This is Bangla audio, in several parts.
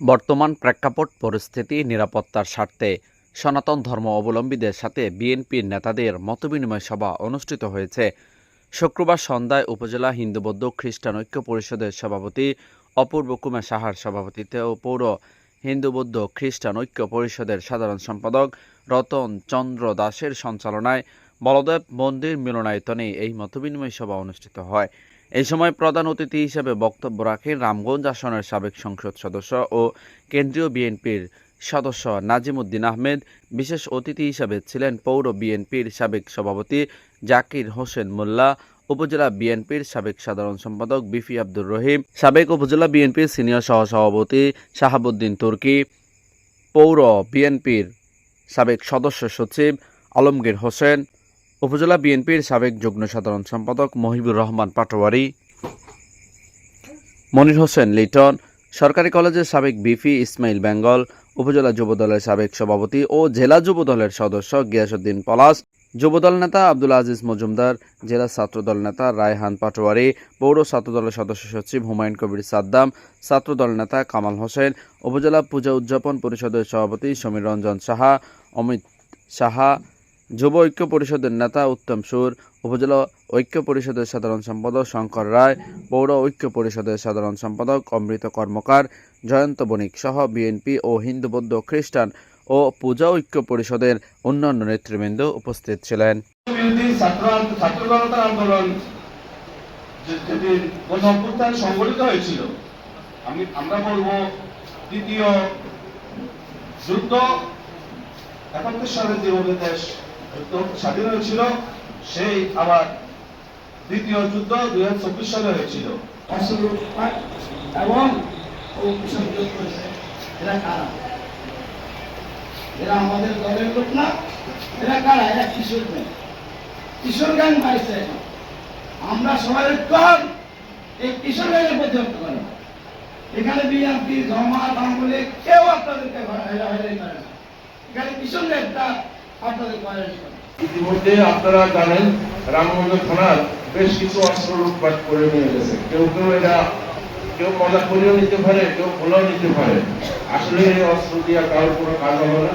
বর্তমান প্রেক্ষাপট, পরিস্থিতি, নিরাপত্তার স্বার্থে সনাতন ধর্ম অবলম্বীদের সাথে বিএনপির নেতাদের মতবিনিময় সভা অনুষ্ঠিত হয়েছে। শুক্রবার সন্ধ্যায় উপজেলা হিন্দু বৌদ্ধ খ্রিস্টান ঐক্য পরিষদের সভাপতি অপূর্ব কুমার সাহার সভাপতিত্বে ও পৌর হিন্দু বৌদ্ধ খ্রিস্টান ঐক্য পরিষদের সাধারণ সম্পাদক রতন চন্দ্র দাসের সঞ্চালনায় বলদেব মন্দির মিলনায়তনে এই মতবিনিময় সভা অনুষ্ঠিত হয়। এই সময় প্রধান অতিথি হিসেবে বক্তব্য রাখেন রামগঞ্জ আসনের সাবেক সংসদ সদস্য ও কেন্দ্রীয় বিএনপির সদস্য নাজিমুদ্দিন আহমেদ। বিশেষ অতিথি হিসেবে ছিলেন পৌর বিএনপির সাবেক সভাপতি জাকির হোসেন মোল্লা, উপজেলা বিএনপির সাবেক সাধারণ সম্পাদক বিফি আব্দুর রহিম, সাবেক উপজেলা বিএনপির সিনিয়র সহসভাপতি শাহাবুদ্দিন তুর্কি, পৌর বিএনপির সাবেক সদস্য সচিব আলমগীর হোসেন উপজেলা বিএনপির সাবেক যুগ্ম সাধারণ সম্পাদক মহিবুর রহমান পাটোয়ারি, মনির হোসেন লিটন, সরকারি কলেজের সাবেক বিফি ইসমাইল বেঙ্গল, উপজেলা যুবদলের সাবেক সভাপতি ও জেলা যুবদলের সদস্য গিয়াসুদ্দিন পলাশ, যুবদল নেতা আব্দুল আজিজ মজুমদার, জেলা ছাত্রদল নেতা রায়হান পাটোয়ারি, পৌর ছাত্রদলের সদস্য সচিব হুমায়ুন কবির সাদ্দাম, ছাত্রদল নেতা কামাল হোসেন, উপজেলা পূজা উদযাপন পরিষদের সভাপতি সমীর রঞ্জন সাহা, অমিত সাহা যুব ঐক্য পরিষদের নেতা উত্তম সুর, উপজেলা ঐক্য পরিষদের সাধারণ সম্পাদক শঙ্কর রায়, পৌর ঐক্য পরিষদের সাধারণ সম্পাদক অমৃত কর্মকার, জয়ন্ত বণিক সহ বিএনপি ও হিন্দু বৌদ্ধ খ্রিস্টান ও পূজা ঐক্য পরিষদের অন্যান্য নেতৃবৃন্দ উপস্থিত ছিলেন। সংগঠিত হয়েছিল, আমি আমরা বলব দ্বিতীয় যুদ্ধ যেভাবে দেশ স্বাধীন হয়েছিল সেই আবার দ্বিতীয় যুদ্ধ দুই হাজার চব্বিশ সালে হয়েছিল। এবং এরা আমাদের দলের লোক না, এরা কারা? এরা কিশোর গ্যাং। কিশোর গ্যাং আমরা সবাই কর এই কিশোর গ্যাংয়ের পর্যন্ত করে এখানে বিএনপি জমা বাঙালি কেউ আপনাদেরকে এখানে কিশোর গ্যাংটা ইতিমধ্যে আপনারা জানেন, রামগঞ্জ থানার বেশ কিছু অস্ত্র লুটপাট করে নিয়ে গেছে। কেউ কেউ এরা কেউ মজা করেও নিতে পারে, কেউ ভুলেও নিতে পারে। আসলে এই অস্ত্র দিয়ে কারোর কোনো কাজ হবে না।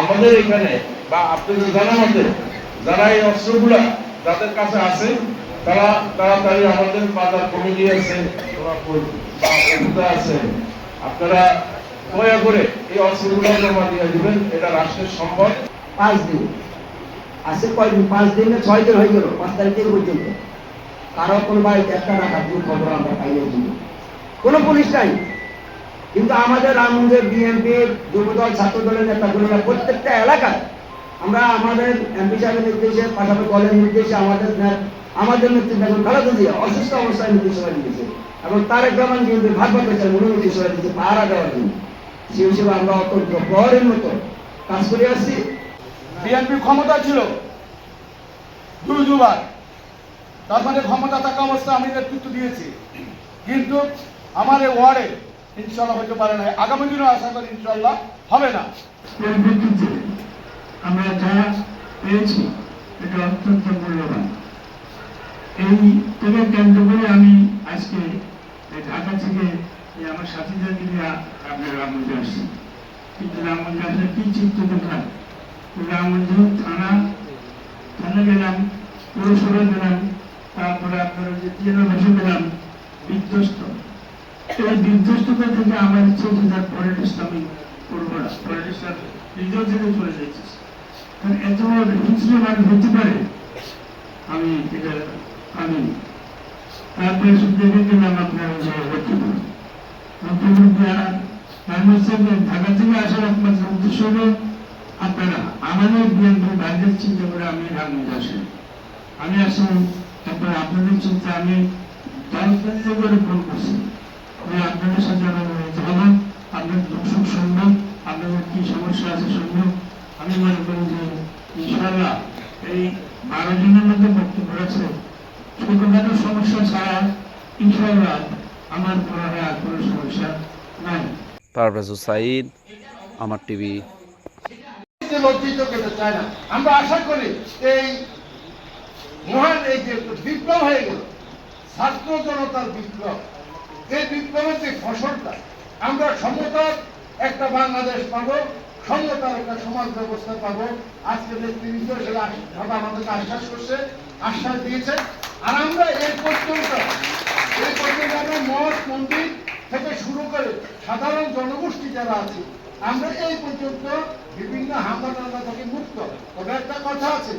আমাদের এখানে, বা আপনাদের জানা মতে যারা এই অস্ত্রগুলা যাদের কাছে আছে, তারা তাড়াতাড়ি আমাদের বাজার কমিটি আছে, বা আছে। আপনারা দয়া করে এই অস্ত্রগুলো জমা দিয়ে দেবেন, এটা রাষ্ট্রের সম্পদ। পাঁচ দিন। আজকে কয়দিন পাঁচ দিন না ছয় দিন হয়ে গেল, পাঁচ তারিখ পর্যন্ত। কারও কোনো বাড়িতে একটা রাখার কোনো খবর আমরা পাইনি কিন্তু। কোনো পুলিশ নাই। কিন্তু আমাদের রামগঞ্জের বিএনপি যুবদল, ছাত্রদলের নেতাগুলোরা প্রত্যেকটা এলাকায় আমরা আমাদের এমপি সাহেবের নির্দেশে, পাশাপাশি দলের নির্দেশে, আমাদের নে- আমাদের নেতৃত্ব এখন খালেদা জিয়া অসুস্থ অবস্থায় নির্দেশনা দিয়েছে। এবং তারেক রহমান কিন্তু ভারপ্রাপ্ত চেয়ারম্যান উনি নির্দেশনা দিয়েছে, পাহারা দেওয়ার জন্য। সেই হিসেবে আমরা অত্যন্ত প্রহরের মতো কাজ করে আসছি। বিএনপি ক্ষমতা ছিল। দুই, দুবার। তার মানে ক্ষমতা থাকা অবস্থা আমি নেতৃত্ব দিয়েছি। কিন্তু আমার এই ওয়ার্ডে ইনশাল্লাহ হতে পারে না। আগামী দিনও আশা করি ইনশাল্লাহ হবে না। আমরা যা পেয়েছি, এটা অত্যন্ত মূল্যবান। এই থেকে কেন্দ্র করে আমি আজকে ঢাকা থেকে আমার সাথীদের নিয়ে আপনার রামগঞ্জে আসছি। কিন্তু রামগঞ্জে আসলে কি চিত্র দেখার? রামগঞ্জ থানা থানা গেলাম, পৌরসভা গেলাম, তারপরে আপনার যে বসে গেলাম, বিধ্বস্ত। এই বিধ্বস্ততা থেকে আমার ইচ্ছে হচ্ছে তার পলিটিক্স আমি করব না পলিটিক্স নিজেও থেকে চলে যাচ্ছি। কারণ এত হিংস্র মানুষ হতে পারে, আমি এটা আমি তারপরে শুধু গেলাম আপনার যে লক্ষ্মীপুর লক্ষ্মীপুর যে ঢাকা থেকে আসার একমাত্র উদ্দেশ্য হলো আপনারা, আমাদের বিএনপি বাইরের চিন্তা করে আমি রামগঞ্জ আসি। আমি আসলে তারপরে আপনাদের চিন্তা আমি দলকে করে ফোন করছি। আমি আপনাদের সাথে আমার যাব আপনাদের দুঃখ শুনব, আপনাদের কি সমস্যা আছে শুনব। আমি মনে করি যে ইনশাল্লাহ এই বারো জনের মধ্যে বক্তব্য আছে। ছোটখাটো সমস্যা ছাড়া ইনশাল্লাহ আমার হয় আর কোনো সমস্যা নাই। পারভেজ সাইদ, আমার টিভি যে লজ্জিত করতে চায় না। আমরা আশা করি এই মহান এই যে বিপ্লব হয়ে গেল, ছাত্র জনতার বিপ্লব, এই বিপ্লবের যে ফসলটা, আমরা সমতার একটা বাংলাদেশ পাবো, সমতার একটা সমাজ ব্যবস্থা পাবো। আজকে নেতৃবৃন্দ সেটা ভাবে আমাদেরকে আশ্বাস করছে, আশ্বাস দিয়েছে। আর আমরা এই পর্যন্ত এই পর্যন্ত আমরা মঠ, মন্দির থেকে শুরু করে সাধারণ জনগোষ্ঠী যারা আছে, আমরা এই পর্যন্ত বিভিন্ন হামলা থেকে মুক্ত। তবে একটা কথা আছে।